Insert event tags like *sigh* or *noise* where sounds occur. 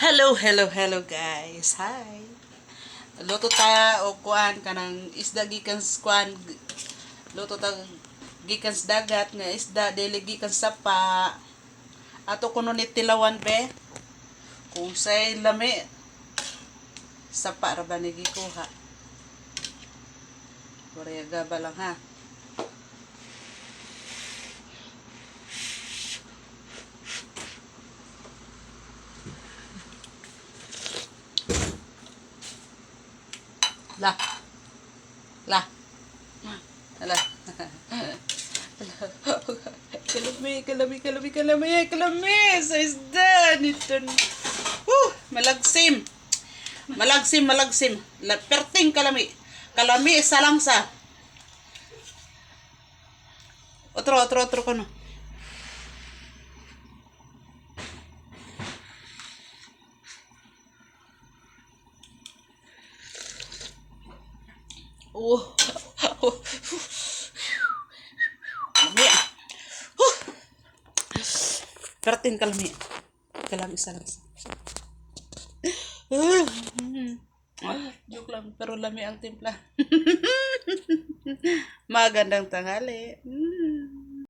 Hello, hello, hello guys. Hi. Luto ta o kuan kanang isda gikan kuan. Luto ta gikan dagat nga isda dili gikan sa pa. Ato kuno ni tilawan be. Kung say lami sapa ra ba ni gikuha. Korea gaba ha. La. La. Hala. kalami, kalami, kalami, kalami, kalami. Sa isda. Nito. Woo! Malagsim. Malagsim, malagsim. La, perting kalami. Kalami, isa lang sa. Otro, otro, otro ko no. Oh. Kalami. Huh. Perting kalami. Isa lang. Joke lang, pero lami ang timpla. *laughs* Magandang tanghali.